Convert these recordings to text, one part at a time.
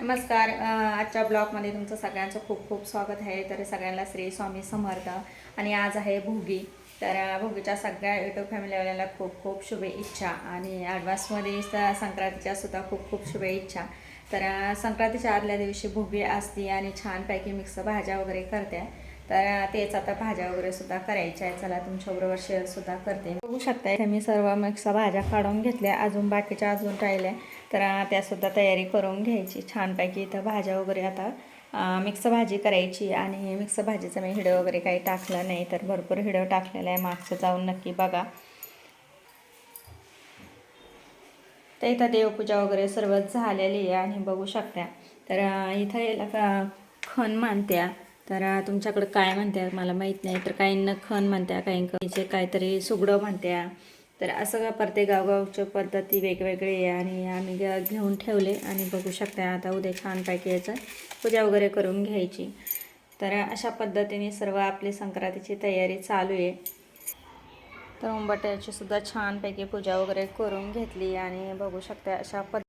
नमस्कार. आजच्या ब्लॉगमध्ये तुमचं सगळ्यांचं खूप खूप स्वागत आहे. तर सगळ्यांना श्री स्वामी समर्थ आणि आज आहे भोगी. तर भोगीच्या सगळ्या युट्यूब फॅमिलीवाल्याला खूप खूप शुभेच्छा आणि ॲडव्हान्समध्ये संक्रांतीच्यासुद्धा संक्रांतीच्या सुद्धा खूप खूप शुभेच्छा. तर संक्रांतीच्या आदल्या दिवशी भोगी असते आणि छानपैकी मिक्स भाज्या वगैरे करते. तर तेच आता भाज्या वगैरे सुद्धा करायच्या आहे चला तुमच्याबरोबर शेअर सुद्धा करते. बघू शकता मी सर्व मिक्स भाज्या काढून घेतल्या. अजून बाकीच्या अजून राहिल्या. तर त्यासुद्धा तयारी करून घ्यायची. छानपैकी इथं भाज्या वगैरे आता मिक्स भाजी करायची आणि मिक्स भाजीचा मी हिडं वगैरे काही टाकला नाही तर भरपूर हिडं टाकलेलं आहे. मागचं जाऊन नक्की बघा. तर इथं देवपूजा वगैरे सर्व झालेली आहे आणि बघू शकता. तर इथं याला का खण मानत्या तर तुमच्याकडं काय म्हणत्या? मला माहीत नाही. तर काहींना खण म्हणत्या काहींचे काहीतरी सुगडं म्हणत्या. तर असं का प्रत्येक गावगावच्या पद्धती वेगवेगळी आहे आणि आम्ही ग- घेऊन ठेवले आणि बघू शकता आता उद्या छानपैकी याचं पूजा वगैरे करून घ्यायची. तर अशा पद्धतीने सर्व आपली संक्रांतीची तयारी चालू आहे. तर उंबट्याची सुद्धा छानपैकी पूजा वगैरे करून घेतली आणि बघू शकता अशा पद्ध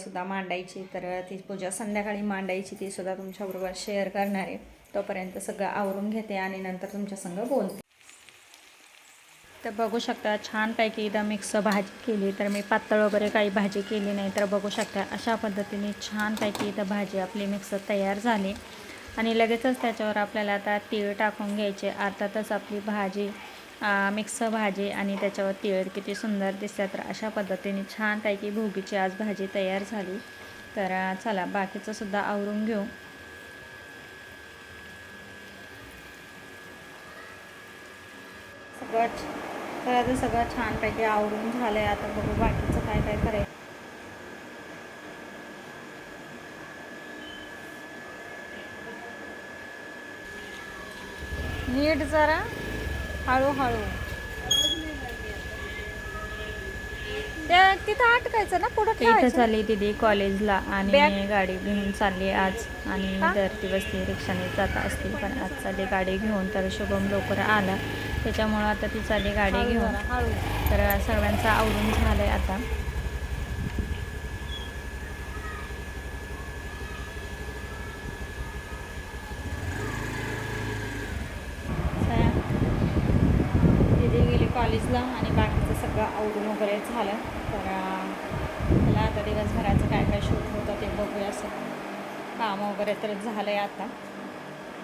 सुद्धा मांडायची. तर ती पूजा संध्याकाळी मांडायची ती सुद्धा तुमच्याबरोबर शेअर करणार आहे. तोपर्यंत सगळं आवरून घेते आणि नंतर तुमच्या संग बोलते. तर बघू शकता छानपैकी इथं मिक्स भाजी केली. तर मी पातळ वगैरे काही भाजी केली नाही तर बघू शकता अशा पद्धतीने छानपैकी इथं भाजी आपली मिक्स तयार झाली. आणि लगेचच त्याच्यावर आपल्याला आता तीळ टाकून घ्यायचे. अर्थातच आपली भाजी मिक्स भाजी आणि त्याच्यावर तीळ किती सुंदर दिसतात. तर अशा पद्धतीने छानपैकी भोगीची आज भाजी तयार झाली. तर चला बाकीचं सुद्धा आवरून घेऊ. सगळं तर आता सगळं छानपैकी आवरून झालं आहे आता बघू बाकीचं काय काय करायचं नीट जरा हळूहळू. त्या तिथं अटकायचं ना? पुढं इथं चालली दिदी कॉलेजला आणि गाडी घेऊन चालली आज. आणि दर दिवस ती रिक्षाने जात असतील पण आज चालली गाडी घेऊन तर शुभम लवकर आला. त्याच्यामुळं आता ती चालली गाडी घेऊन तर सर्वांचं आवरून झालंय आता. चला. दीदी गेली कॉलेजला आणि बाकीचं सगळं आवरून वगैरे झालं. तर मला आता दिवसभराचं काय काय शूट होतं ते बघूया असं. काम वगैरे तर झालं आहे आता.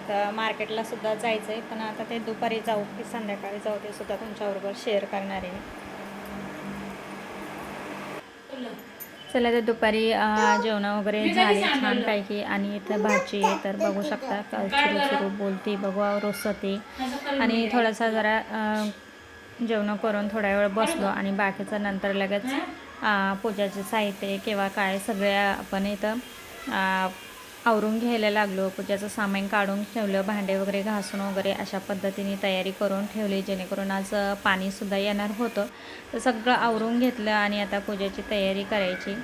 तर मार्केटला सुद्धा जायचं आहे पण आता ते दुपारी जाऊ की संध्याकाळी जाऊ ते सुद्धा तुमच्याबरोबर शेअर करणार आहे चला तर दुपारी जेवणं वगैरे झाली छानपैकी आणि इथं भाजी आहे तर बघू शकता का सुरू सुरू बोलते बघू रोसते. आणि थोडासा जरा जेवणं करून थोड्या वेळ बसलो आणि बाकीचं नंतर लगेच पूजाचे साहित्य किंवा काय सगळ्या आपण इथं आवरून घ्यायला लागलो. पूजाचं सामान काढून ठेवलं भांडे वगैरे घासून वगैरे अशा पद्धतीने तयारी करून ठेवली जेणेकरून आज पाणीसुद्धा येणार होतं. तर सगळं आवरून घेतलं आणि आता पूजेची तयारी करायची.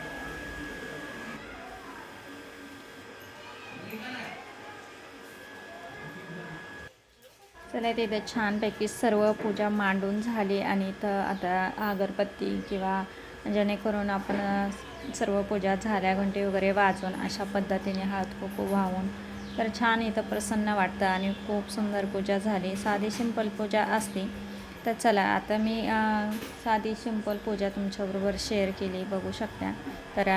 चला तिथे छानपैकी सर्व पूजा मांडून झाली आणि तर आता अगरबत्ती किंवा जेणेकरून आपण सर्व पूजा झाल्या घंटे वगैरे वाजवून अशा पद्धतीने हात खूप वाहून तर छान इथं प्रसन्न वाटतं आणि खूप सुंदर पूजा झाली. साधी सिंपल पूजा असते तर चला आता मी साधी सिंपल पूजा तुमच्याबरोबर शेअर केली. बघू शकता. तर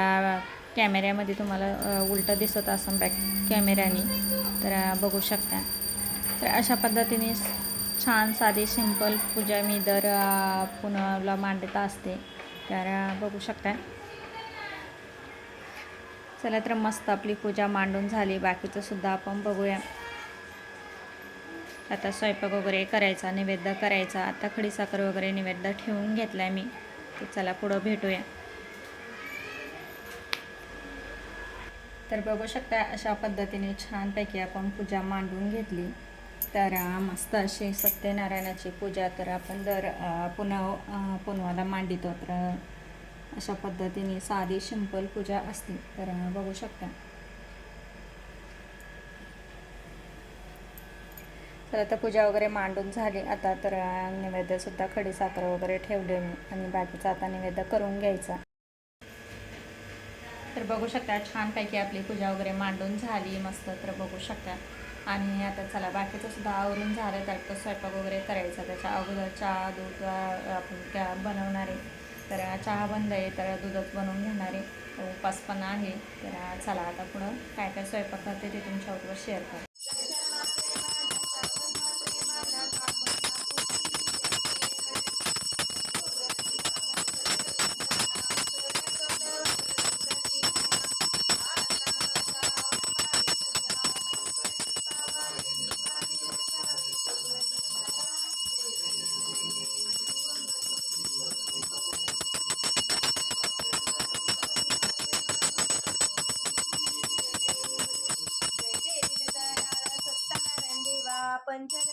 कॅमेऱ्यामध्ये तुम्हाला उलटं दिसत असं बॅक कॅमेऱ्याने तर बघू शकता. तर अशा पद्धतीने छान साधी सिंपल पूजा मी दर अ, पुण्याला मांडत असते. तर बघू शकता चला तर मस्त आपली पूजा मांडून झाली. बाकीचं सुद्धा आपण बघूया. आता स्वयंपाक वगैरे करायचा नैवेद्य करायचा. आता खडीसाखर वगैरे नैवेद्य ठेवून घेतला आहे मी. तर चला पुढं भेटूया. तर बघू शकता अशा पद्धतीने छानपैकी आपण पूजा मांडून घेतली. तर मस्त अशी सत्यनारायणाची पूजा तर आपण दर अं, पुन्हा पुनवाला मांडितो तर अशा पद्धतीने साधी सिंपल पूजा असते. तर बघू शकता. तर आता पूजा वगैरे मांडून झाली. आता तर अं, नैवेद्यसुद्धा खडीसाखर वगैरे ठेवले मी आणि बाकीचा आता नैवेद्य करून घ्यायचा. तर बघू शकता छानपैकी आपली पूजा वगैरे मांडून झाली. मस्त तर बघू शकता. आणि आता चला बाकीचं सुद्धा आवरून झालं तर तो स्वयंपाक वगैरे करायचा. त्याच्या अगोदर चहा दूध आपण त्या बनवणार आहे. तर चहा बंद आहे तर दूधच बनवून घेणार आहे. उपास पण आहे. तर चला आता पुढं काय काय स्वयंपाक करते ते तुमच्याबरोबर शेअर करा. ಪಂಚದ